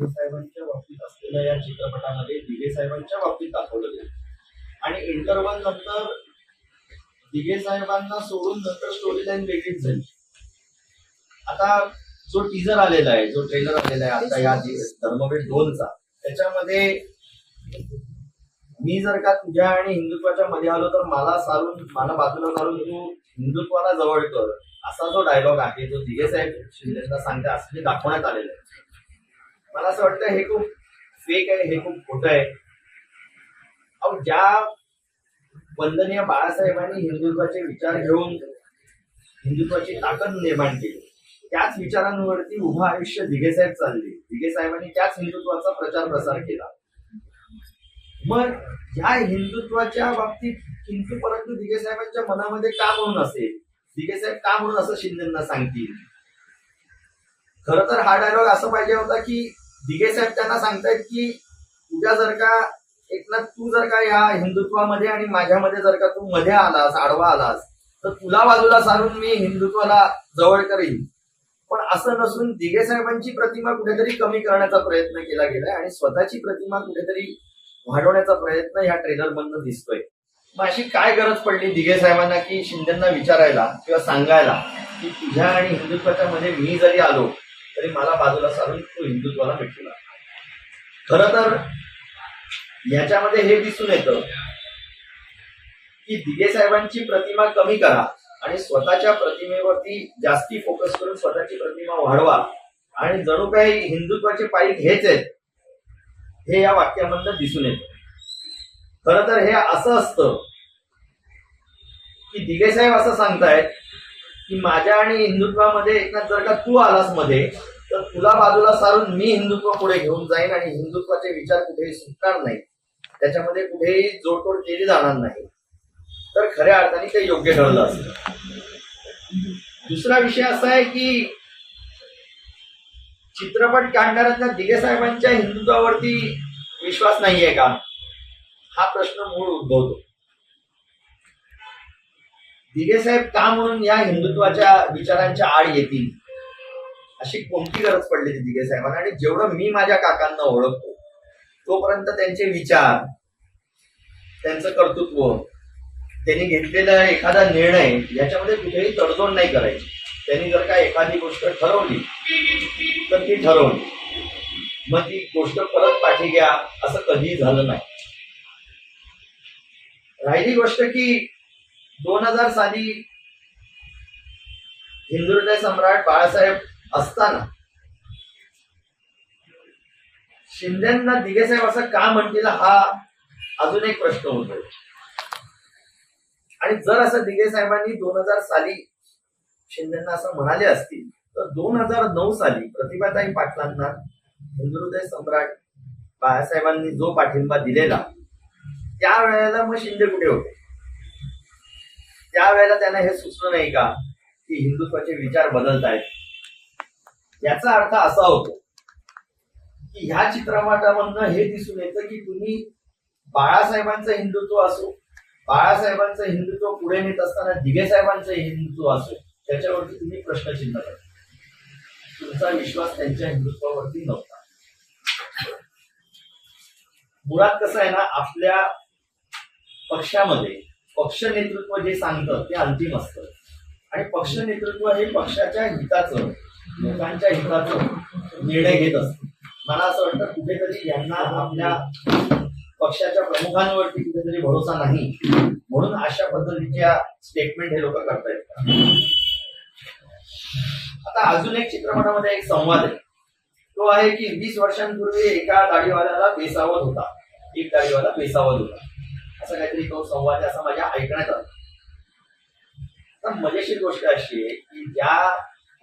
दिघे साहेबांच्या बाबतीत असलेल्या या चित्रपटामध्ये दिघे साहेबांच्या बाबतीत दाखवलं गेलं. आणि इंटरव्हल नंतर दिघे साहेबांना सोडून नंतर स्टोरी लाईन वेगळीच झाली. आता जो टीजर आलेला आहे जो ट्रेलर आलेला आहे आता या धर्मवीर दोनचा त्याच्यामध्ये मी जर का तुझ्या आणि हिंदुत्वाच्या मध्ये आलो तर मला सारून मला बाजूला सारून तू हिंदुत्वाला जवळ कर. असा जो डायलॉग आहे जो दिघे साहेब शिंदेला सांगते असं दाखवण्यात आलेलं आहे. मला असं वाटतं हे खूप फेक आहे हे खूप खोटं आहे. अहो ज्या वंदनीय बाळासाहेबांनी हिंदुत्वाचे विचार घेऊन हिंदुत्वाची ताकद निर्माण केली त्याच विचारांवरती उभं आयुष्य दिघे साहेब चालले. दिघेसाहेबांनी त्याच हिंदुत्वाचा प्रचार प्रसार केला. मग ह्या हिंदुत्वाच्या बाबतीत किंतु परंतु दिघे साहेबांच्या मनामध्ये का म्हणून असेल? दिघे साहेब का म्हणून असं शिंदेना सांगतील? खर तर हा डायलॉग असं पाहिजे होता की दिघे साहेब त्यांना सांगतायत की तुझ्या जर का एकनाथ तू जर का या हिंदुत्वामध्ये आणि माझ्यामध्ये जर का तू मध्ये आलास आडवा आलास तर तुला बाजूला सारून मी हिंदुत्वाला जवळ करीन. पण असं नसून दिघे साहेबांची प्रतिमा कुठेतरी कमी करण्याचा प्रयत्न केला गेलाय आणि स्वतःची प्रतिमा कुठेतरी वाढवण्याचा प्रयत्न ह्या ट्रेलर मधनं दिसतोय. मग अशी काय गरज पडली दिघे साहेबांना की शिंदेना विचारायला किंवा सांगायला की तुझ्या आणि हिंदुत्वाच्या मध्ये मी जरी आलो तरी मला बाजूला सारून तो हिंदुत्वाला भेटला खर तर याच्यामध्ये हे दिसून येतं की दिघे साहेबांची प्रतिमा कमी करा आणि स्वतःच्या प्रतिमेवरती जास्ती फोकस करून स्वतःची प्रतिमा वाढवा. आणि जणू काही हिंदुत्वाचे पायी हेच आहेत हे या वाक्यामधनं दिसून येतं. खर तर हे असं असतं की दिघे साहेब असं सांगतायत की माझ्या आणि हिंदुत्वामध्ये एकनाथ जर का तू आलासमध्ये तर तुला बाजूला सारून मी हिंदुत्व पुढे घेऊन जाईन आणि हिंदुत्वाचे विचार कुठेही सुटणार नाही त्याच्यामध्ये कुठेही जोडतोड केली जाणार नाही. तर खऱ्या अर्थाने ते योग्य ठरलं असतं. दुसरा विषय असा आहे की चित्रपट काढणाऱ्यांना दिगे साहेबांच्या हिंदुत्वावरती विश्वास नाहीये का? हा प्रश्न मूळ उद्भवतो. दिघे साहेब का म्हणून या हिंदुत्वाच्या विचारांच्या आड येतील? अशी कोणती गरज पडली ती दिघे साहेबांना? आणि जेवढं मी माझ्या काकांना ओळखतो तोपर्यंत त्यांचे विचार त्यांचं कर्तृत्व त्यांनी घेतलेला एखादा निर्णय याच्यामध्ये कुठेही तडजोड नाही करायची. त्यांनी जर का एखादी गोष्ट ठरवली तर ती ठरवली. मग ती गोष्ट परत पाठी घ्या असं कधीही झालं नाही. राहिली गोष्ट की दोन हजार साली हिंदुहृदय सम्राट बाळासाहेब असताना शिंदेना दिघे साहेब असं का म्हणतील हा अजून एक प्रश्न होतो. आणि जर असं दिघे साहेबांनी दोन हजार साली शिंदेना असं म्हणाले असतील तर दोन हजार नऊ साली प्रतिभाताई पाटलांना हिंदुहृदय सम्राट बाळासाहेबांनी जो पाठिंबा दिलेला त्यावेळेला मग शिंदे कुठे होते? त्यावेळेला त्यांना हे सुचलं नाही का की हिंदुत्वाचे विचार बदलत आहेत याचा अर्थ असा होतो की ह्या चित्रपटामधनं हे दिसून येतं की तुम्ही बाळासाहेबांचं हिंदुत्व असो बाळासाहेबांचं हिंदुत्व पुढे नेत असताना दिघे साहेबांचं हिंदुत्व असो त्याच्यावरती तुम्ही प्रश्नचिन्ह करता तुमचा विश्वास त्यांच्या हिंदुत्वावरती नव्हता. मुळात कसं आहे ना आपल्या पक्षामध्ये पक्ष नेतृत्व जे सांगतं ते अंतिम असतं. आणि पक्ष नेतृत्व हे पक्षाच्या हिताचं लोकांच्या हिताचं निर्णय घेत असतं. मला असं वाटतं कुठेतरी यांना आपल्या पक्षाच्या प्रमुखांवरती कुठेतरी भरोसा नाही. म्हणून अशा पद्धतीच्या स्टेटमेंट हे लोक करतायत. आता अजून एक चित्रपटामध्ये एक संवाद आहे. तो आहे की वीस वर्षांपूर्वी एका गाडीवाल्याला बेसावत होता. एक गाडीवाला बेसावत होता. असं काहीतरी तो संवाद असा माझ्या ऐकण्यात आला. तर मजेशीर गोष्ट अशी आहे की ज्या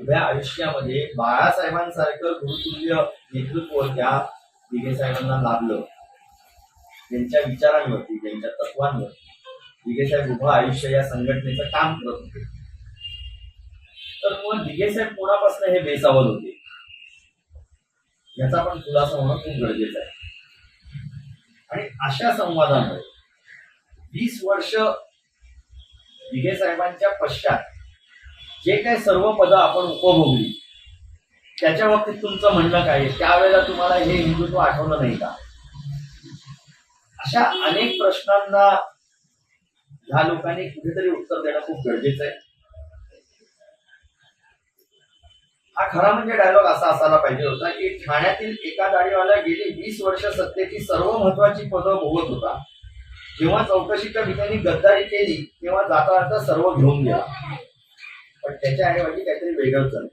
उभ्या आयुष्यामध्ये बाळासाहेबांसारखं गुरुतुल्य नेतृत्व त्या दिघे साहेबांना लाभलं त्यांच्या विचारांवरती त्यांच्या तत्वांवरती. दिघे साहेब उभं आयुष्य या संघटनेचं काम करत होते. तर मग दिघे साहेब कोणापासून हे बेसावत होते? याचा पण खुलासा होणं खूप गरजेचं आहे. आणि अशा संवादामुळे वीस वर्ष दिघे साहेबांच्या पश्चात जे काही सर्व पदं आपण उपभोगली त्याच्या बाबतीत तुमचं म्हणणं काय त्यावेळेला तुम्हाला हे हिंदुत्व आठवलं नाही का? अशा अनेक प्रश्नांना ह्या लोकांनी कुठेतरी उत्तर देणं खूप गरजेचं आहे. हा खरा म्हणजे डायलॉग असा असायला पाहिजे होता की ठाण्यातील एका गाडीवाला गेली वीस वर्ष सत्तेची सर्व महत्वाची पदं भोगत होता. जेव्हा चौकशीच्या ठिकाणी गद्दारी केली तेव्हा जाता जाता सर्व घेऊन गेला. पण त्याच्या ऐवजी काहीतरी वेगळं झालं.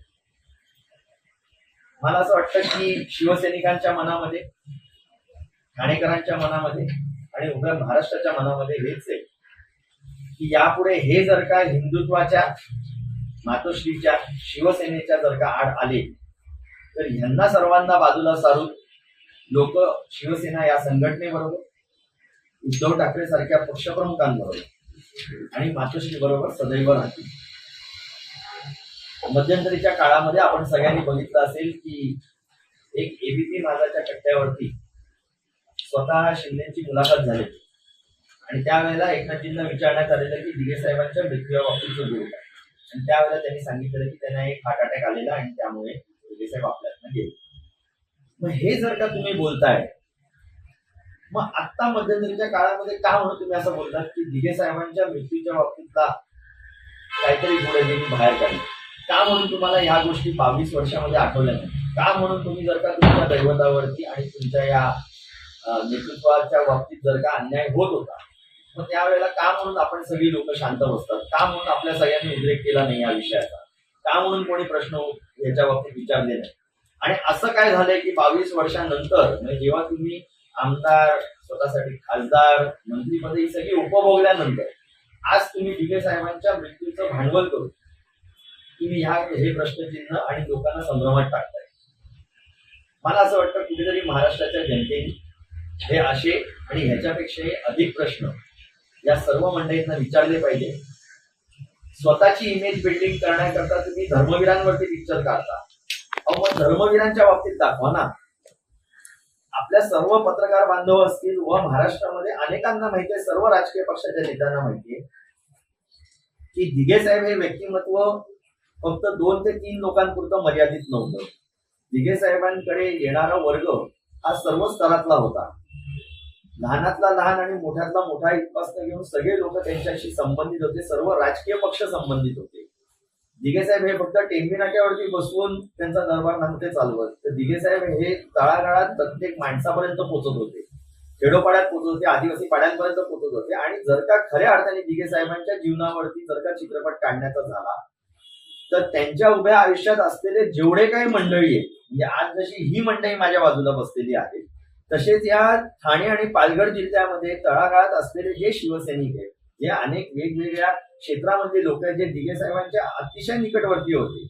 मला असं वाटतं की शिवसैनिकांच्या मनामध्ये ठाणेकरांच्या मनामध्ये आणि उभ्या महाराष्ट्राच्या मनामध्ये हेच आहे की यापुढे हे जर का हिंदुत्वाच्या मातोश्रीच्या शिवसेनेच्या जर का आड आले तर ह्यांना सर्वांना बाजूला सारून लोक शिवसेना या संघटनेबरोबर उद्धव ठाकरे सारख्या पक्षप्रमुखांबरोबर. आणि मातोश्री बरोबर सदैव राहतील. मध्यंतरीच्या काळामध्ये आपण सगळ्यांनी बघितलं असेल की एक एबीपी माझाच्या कट्ट्यावरती स्वतः शिंदेची मुलाखत झाली. आणि त्यावेळेला एकनाथजींना विचारण्यात आलेलं की दिगे साहेबांच्या मृत्यूबाबतीचं बोल काय आणि त्यावेळेला त्यांनी सांगितलेलं की त्यांना एक हार्ट अटॅक आलेला आणि त्यामुळे दिगे साहेब आपल्यातनं गेले. मग हे जर का तुम्ही बोलताय मग आत्ता मध्यंतरीच्या काळामध्ये का म्हणून तुम्ही असं बोलतात की दिगे साहेबांच्या मृत्यूच्या बाबतीतला काहीतरी पुढे देऊन बाहेर काढले? का म्हणून तुम्हाला ह्या गोष्टी बावीस वर्षामध्ये आठवल्या नाही का म्हणून तुम्ही जर का तुमच्या दैवतावरती आणि तुमच्या या नेतृत्वाच्या बाबतीत जर का अन्याय होत होता मग त्यावेळेला का म्हणून आपण सगळी लोक शांत बसतात? का म्हणून आपल्या सगळ्यांनी उद्रेक केला नाही या विषयाचा? का म्हणून कोणी प्रश्न याच्या बाबतीत विचारले नाही? आणि असं काय झालंय की बावीस वर्षानंतर म्हणजे जेव्हा तुम्ही आमदार स्वतःसाठी खासदार मंत्रीपद ही सगळी उपभोगल्यानंतर आज तुम्ही दिगे साहेबांच्या मृत्यूचं भांडवल करून तुम्ही ह्या हे प्रश्नचिन्ह आणि लोकांना संभ्रमात टाकताय. मला असं वाटतं कुठेतरी महाराष्ट्राच्या जनतेने हे असे आणि ह्याच्यापेक्षाही अधिक प्रश्न या सर्व मंडळींना विचारले पाहिजे. स्वतःची इमेज बिल्डिंग करण्याकरता तुम्ही धर्मवीरांवरती पिक्चर काढता. अहो मग धर्मवीरांच्या बाबतीत दाखवा ना. आपल्या सर्व पत्रकार बांधव असतील व महाराष्ट्रामध्ये अनेकांना माहिती आहे सर्व राजकीय पक्षाच्या नेत्यांना माहिती आहे की दिघे साहेब हे व्यक्तिमत्व फक्त दोन ते तीन लोकांपुरतं मर्यादित नव्हतं. दिघे साहेबांकडे येणारा वर्ग हा सर्व स्तरातला होता. लहानातला लहान आणि मोठ्यातला मोठा इथपासून घेऊन सगळे लोक त्यांच्याशी संबंधित होते सर्व राजकीय पक्ष संबंधित होते. दिघे साहेब हे फक्त टेंबी नाक्यावरती बसवून त्यांचा दरबार नव्हते चालवत. तर दिघे साहेब हे तळागाळात प्रत्येक माणसापर्यंत पोहोचत होते. खेडोपाड्यात पोहोचत होते आदिवासी पाड्यांपर्यंत पोहोचत होते. आणि जर का खऱ्या अर्थाने दिघे साहेबांच्या जीवनावरती जर का चित्रपट काढण्याचा झाला तर त्यांच्या उभ्या आयुष्यात असलेले जेवढे काही मंडळी आहेत म्हणजे आज जशी ही मंडळी माझ्या बाजूला बसलेली आहे तसेच या ठाणे आणि पालघर जिल्ह्यामध्ये तळागाळात असलेले जे शिवसैनिक आहेत जे अनेक वेगवेगळ्या क्षेत्रामध्ये लोक आहेत जे दिगे साहेबांच्या अतिशय निकटवर्ती होते.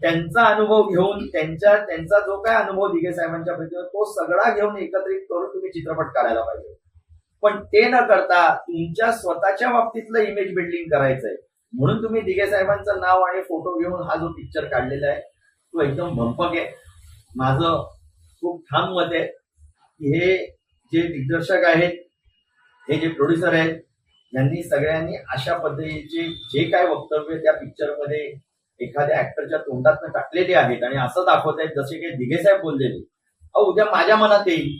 त्यांचा अनुभव घेऊन त्यांच्या त्यांचा जो काय अनुभव दिघे साहेबांच्या प्रती तो सगळा घेऊन एकत्रित करून तुम्ही चित्रपट काढायला पाहिजे. पण ते न करता तुमच्या स्वतःच्या बाबतीतलं इमेज बिल्डिंग करायचंय. म्हणून तुम्ही दिगे साहेबांचं नाव आणि फोटो घेऊन हा जो पिक्चर काढलेला आहे तो एकदम भंपक आहे. माझं खूप ठाम मत आहे हे जे दिग्दर्शक आहेत हे जे प्रोड्युसर आहेत यांनी सगळ्यांनी अशा पद्धतीचे जे काय वक्तव्य त्या पिक्चरमध्ये एखाद्या ऍक्टरच्या तोंडातनं टाकलेले आहेत आणि असं दाखवत आहेत जसे की दिघे साहेब बोललेले अहो उद्या माझ्या मनात येईल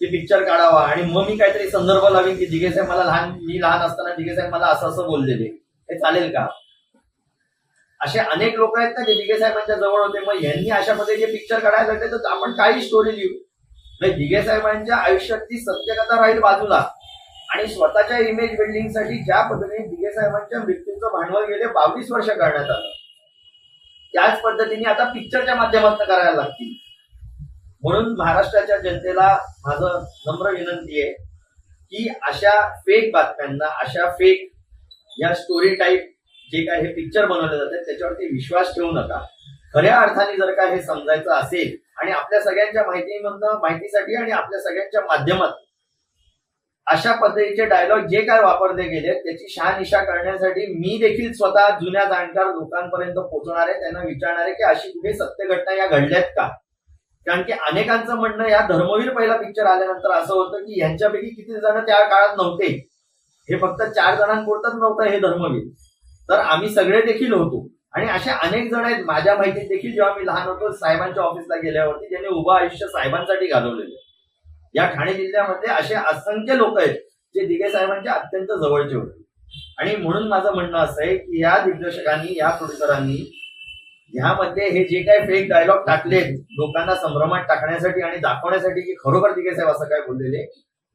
की पिक्चर काढावा आणि मग मी काहीतरी संदर्भ लावीन की दिघे साहेब मला लहान मी लहान असताना दिघे साहेब मला असं असं बोललेले. हे चालेल का? असे अनेक लोक आहेत ना जे दिघे साहेबांच्या जवळ होते. मग यांनी अशा पद्धतीचे पिक्चर काढायला लागले तर आपण काही स्टोरी लिहू. म्हणजे दिघे साहेबांच्या आयुष्यातली सत्यकथा राहील बाजूला. आणि स्वतःच्या इमेज बिल्डिंगसाठी ज्या पद्धतीने दिघे साहेबांच्या मृत्यूचं भांडवल गेले बावीस वर्ष करण्यात आलं. त्याच पद्धतीने आता पिक्चरच्या माध्यमातून करायला लागतील. म्हणून महाराष्ट्राच्या जनतेला माझं नम्र विनंती आहे की अशा फेक बातम्यांना अशा फेक या स्टोरी टाईप जे काय हे पिक्चर बनवले जाते त्याच्यावरती विश्वास ठेवू नका. खऱ्या अर्थाने जर का हे समजायचं असेल आणि आपल्या सगळ्यांच्या माहितीमधनं माहितीसाठी आणि आपल्या सगळ्यांच्या माध्यमात अशा पद्धतीचे डायलॉग जे काय वापरले गेले त्याची शहानिशा करण्यासाठी मी देखील स्वतः जुन्या जाणकार लोकांपर्यंत पोहोचणार आहे. त्यांना विचारणार आहे की अशी कुठे सत्य घटना या घडल्यात का? कारण की अनेकांचं म्हणणं या धर्मवीर पहिला पिक्चर आल्यानंतर असं होतं की यांच्यापैकी किती जण त्या काळात नव्हते. हे फक्त चार जणांपुरतच नव्हतं हे धर्मवीर. तर आम्ही सगळे देखील होतो. आणि असे अनेक जण आहेत माझ्या माहितीत देखील जेव्हा मी लहान होतो साहेबांच्या ऑफिसला गेल्यावरती ज्यांनी उभं आयुष्य साहेबांसाठी घालवलेलं आहे. या ठाणे जिल्ह्यामध्ये असे असंख्य लोक आहेत जे दिघे साहेबांच्या अत्यंत जवळचे होते. आणि म्हणून माझं म्हणणं असं आहे की या दिग्दर्शकांनी या प्रोड्युसरांनी ह्यामध्ये हे जे काही फेक डायलॉग टाकलेत लोकांना संभ्रमात टाकण्यासाठी आणि दाखवण्यासाठी की खरोखर दिघे साहेब असं काय बोललेले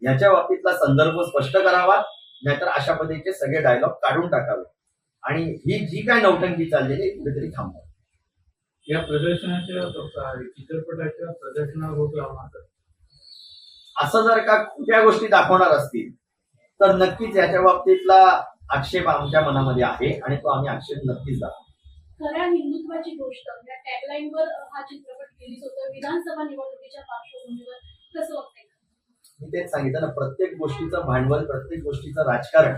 याच्या बाबतीतला संदर्भ स्पष्ट करावा नाहीतर अशा पद्धतीचे सगळे डायलॉग काढून टाकावे. आणि ही जी काय नौटंकी चाललेली कुठेतरी थांबवा. या प्रदर्शनाच्या चित्रपटाच्या प्रदर्शनावर रोख लावणार असं जर का खोट्या गोष्टी दाखवणार असतील तर नक्कीच याच्या बाबतीतला आक्षेप आमच्या मनामध्ये आहे आणि तो आम्ही आक्षेप नक्कीच दाखवू. खऱ्या हिंदुत्वाची गोष्ट या टॅगलाईन वर हा चित्रपट रिलीज होतो विधानसभा निवडणुकीच्या पार्श्वभूमीवर कसं वाटतंय मी तेच सांगितलं ना प्रत्येक गोष्टीचं भांडवल प्रत्येक गोष्टीचं राजकारण.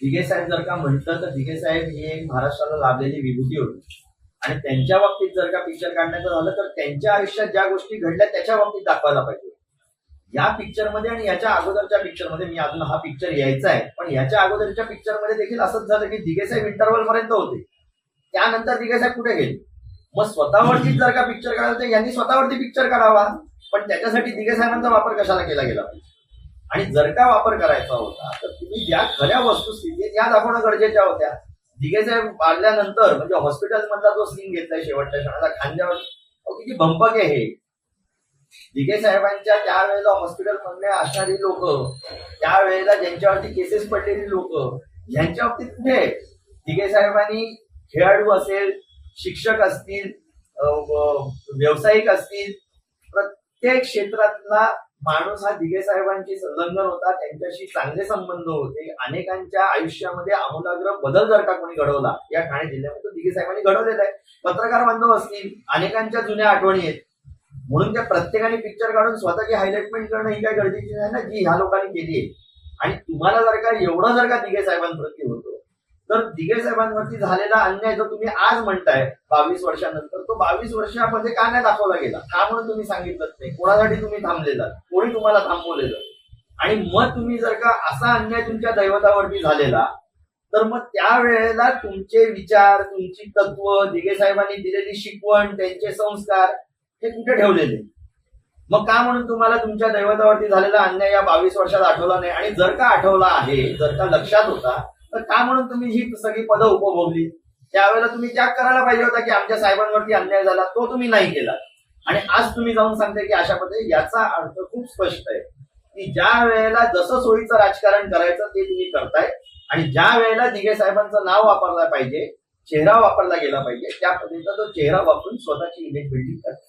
दिघे साहेब जर का म्हटलं तर दिघे साहेब ही एक महाराष्ट्राला लाभलेली विभूती होती. आणि त्यांच्या बाबतीत जर का पिक्चर काढण्याचं झालं तर त्यांच्या आयुष्यात ज्या गोष्टी घडल्या त्याच्या बाबतीत दाखवायला पाहिजे. या पिक्चरमध्ये आणि याच्या अगोदरच्या पिक्चरमध्ये मी अजून हा पिक्चर यायचा आहे. पण याच्या अगोदरच्या पिक्चरमध्ये देखील असंच झालं की दिगेसाहेब इंटरवल इंटरव्हल पर्यंत होते. त्यानंतर दिगेसाहेब कुठे गेले? मग स्वतःवरती जर का पिक्चर काढायला तर यांनी स्वतःवरती पिक्चर काढावा. पण त्याच्यासाठी दिगेसाहेबांचा वापर कशाला केला गेला पाहिजे? आणि जर का वापर करायचा होता तर तुम्ही ज्या खऱ्या वस्तुस्थिती त्या दाखवणं गरजेच्या होत्या. दिगेसाहेब मारल्यानंतर वाढल्यानंतर म्हणजे हॉस्पिटल मधला जो सीन घेतलाय शेवटच्या क्षणाचा खांद्यावर अहो, किती भंपक आहे हे. दिघे साहेबांच्या त्यावेळेला हॉस्पिटल मधले असणारी लोक त्यावेळेला ज्यांच्यावरती केसेस पडलेली लोक यांच्या बाबतीत कुठे दिघे साहेबांनी खेळाडू असेल शिक्षक असतील व्यावसायिक असतील प्रत्येक क्षेत्रातला माणूस हा दिघे साहेबांची संलग्न होता त्यांच्याशी चांगले संबंध होते अनेकांच्या आयुष्यामध्ये आमूलाग्र बदल जर का कोणी घडवला या ठाणे जिल्ह्यामध्ये दिगे दिघे साहेबांनी घडवलेला आहे. पत्रकार बांधव असतील अनेकांच्या जुन्या आठवणी आहेत. म्हणून त्या प्रत्येकाने पिक्चर काढून स्वतःची हायलाइटमेंट करणं ही काय गरजेची नाही ना जी ह्या लोकांनी केली आहे. आणि तुम्हाला जर का एवढं जर का दिघे साहेबांप्रती होतो तर दिघे साहेबांवरती झालेला अन्याय जो तुम्ही आज म्हणताय बावीस वर्षानंतर तो बावीस वर्षामध्ये का नाही दाखवला गेला? का म्हणून तुम्ही सांगितलं नाही? कोणासाठी तुम्ही थांबलेला कोणी तुम्हाला थांबवलेलं? आणि मग तुम्ही जर का असा अन्याय तुमच्या दैवतावरती झालेला तर मग त्यावेळेला तुमचे विचार तुमची तत्व दिघे साहेबांनी दिलेली शिकवण त्यांचे संस्कार हे कुठे ठेवलेले? मग का म्हणून तुम्हाला तुमच्या दैवतावरती झालेला अन्याय या बावीस वर्षात आठवला नाही? आणि जर का आठवला आहे जर का लक्षात होता तर का म्हणून तुम्ही ही सगळी पदं उपभोगली? त्यावेळेला तुम्ही त्याग करायला पाहिजे होता की आमच्या साहेबांवरती अन्याय झाला तो तुम्ही नाही केला. आणि आज तुम्ही जाऊन सांगताय की अशा पद्धती याचा अर्थ खूप स्पष्ट आहे. की ज्या वेळेला जसं सोयीचं राजकारण करायचं ते तुम्ही करताय. आणि ज्या वेळेला दिघे साहेबांचं नाव वापरला पाहिजे चेहरा वापरला गेला पाहिजे त्या पद्धतीचा तो चेहरा वापरून स्वतःची इमेज बिल्डिंग करतात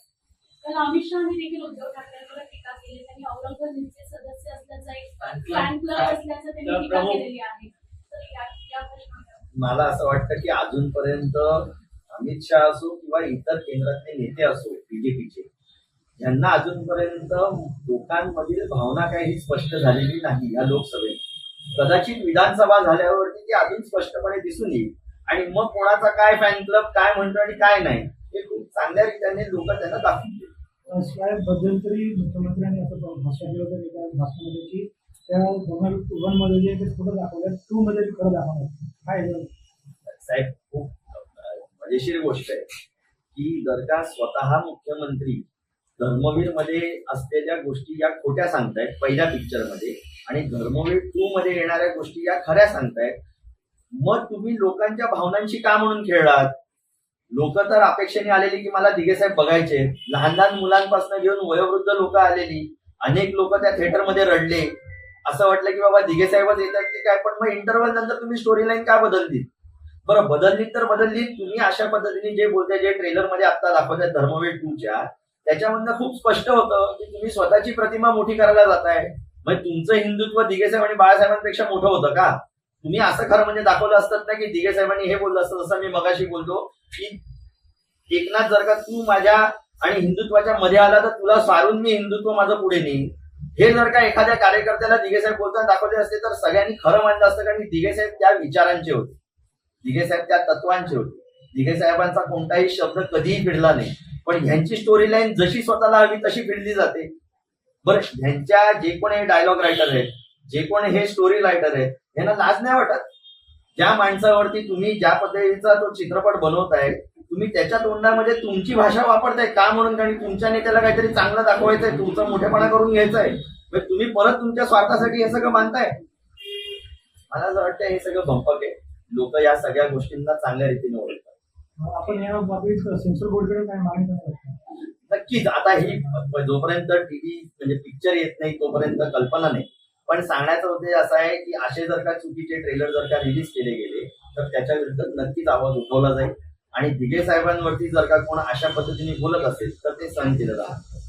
कारण अमित शहानी देखील उद्धव ठाकरेंवर टीका केली. त्यांनी औरंगाबादचे सदस्य असल्याचा एक फॅन क्लब असल्याचं त्यांनी टीका प्रमुख. केलेली आहे. तर या या प्रश्नावर मला असं वाटतं की अजूनपर्यंत अमित शहा असो किंवा इतर केंद्रातले नेते असो बीजेपीचे यांना अजूनपर्यंत लोकांमधील भावना काही स्पष्ट झालेली नाही या लोकसभेत. कदाचित विधानसभा झाल्यावरती ती अजून स्पष्टपणे दिसून येईल. आणि मग कोणाचा काय फॅन क्लब काय म्हणतो आणि काय नाही हे खूप चांगल्या रीतीने लोक त्यांना दाखवून साहेबबद्दल तरी मुख्यमंत्र्यांनी असं भाषण केलं होतं एका भाषणामध्ये की त्या दोन वनमध्ये जे ते खोटं दाखवलं टू मध्ये खरं दाखवलं काय साहेब खूप मजेशीर गोष्ट आहे की जर का स्वतः मुख्यमंत्री धर्मवीरमध्ये असलेल्या गोष्टी या खोट्या सांगतायत पहिल्या पिक्चरमध्ये आणि धर्मवीर टू मध्ये येणाऱ्या गोष्टी या खऱ्या सांगतायत मग तुम्ही लोकांच्या भावनांशी का म्हणून खेळलात? लोक तर अपेक्षेने आलेली की मला दिघे साहेब बघायचे. लहान लहान मुलांपासून घेऊन वयोवृद्ध लोक आलेली. अनेक लोक त्या थिएटरमध्ये रडले. असं वाटलं की बाबा दिघे साहेबच येतात की काय? पण मग इंटरव्हल नंतर तुम्ही स्टोरी लाईन का बदलली? बरं बदलली तर बदलली. तुम्ही अशा पद्धतीने जे बोलताय जे ट्रेलरमध्ये आता दाखवताय धर्मवीर टूच्या त्याच्यामधनं खूप स्पष्ट होतं की तुम्ही स्वतःची प्रतिमा मोठी करायला जाताय. म्हणजे तुमचं हिंदुत्व दिघे साहेब आणि बाळासाहेबांपेक्षा मोठं होतं का? तुम्ही असं खरं म्हणजे दाखवलं असतात ना की दिघे साहेबांनी हे बोललं असतं जसं मी मगाशी बोलतो की एकनाथ जर का तू माझ्या आणि हिंदुत्वाच्या मध्ये आला तर तुला सारून मी हिंदुत्व माझं पुढे नेईन. हे जर का एखाद्या कार्यकर्त्याला दिघे साहेब बोलताना दाखवले असते तर सगळ्यांनी खरं मानलं असतं कारण की दिघे साहेब त्या विचारांचे होते. दिघे साहेब त्या तत्वांचे होते. दिघे साहेबांचा कोणताही शब्द कधीही फिरला नाही. पण ह्यांची स्टोरी लाईन जशी स्वतःला हवी तशी फिरली जाते. बरं ह्यांच्या जे कोण हे डायलॉग रायटर आहेत जे कोण हे स्टोरी रायटर आहेत यांना लाज नाही वाटत. ज्या माणसावरती तुम्ही ज्या पद्धतीचा तो चित्रपट बनवताय तुम्ही त्याच्या तोंडामध्ये तुमची भाषा वापरताय का म्हणून? कारण तुमच्या नेत्याला काहीतरी चांगलं दाखवायचंय तुमचा मोठेपणा करून घ्यायचंय. मग तुम्ही परत तुमच्या स्वार्थासाठी हे सगळं मानताय? मला असं वाटतं हे सगळं भंपक आहे. लोक या सगळ्या गोष्टींना चांगल्या रीतीने ओळखतात. आपण या बाबतीत सेन्सर बोर्डकडे काय मागणी नक्कीच. आता ही जोपर्यंत टीव्ही म्हणजे पिक्चर येत नाही तोपर्यंत कल्पना नाही. पण सांगण्याचा उद्देश असा आहे की असे जर का चुकीचे ट्रेलर जर का रिलीज केले गेले तर त्याच्या विरुद्ध नक्कीच आवाज उठवला जाईल. आणि दिघे साहेबांवरती जर का कोण अशा पद्धतीने बोलत असेल तर ते सहन केलं जाणार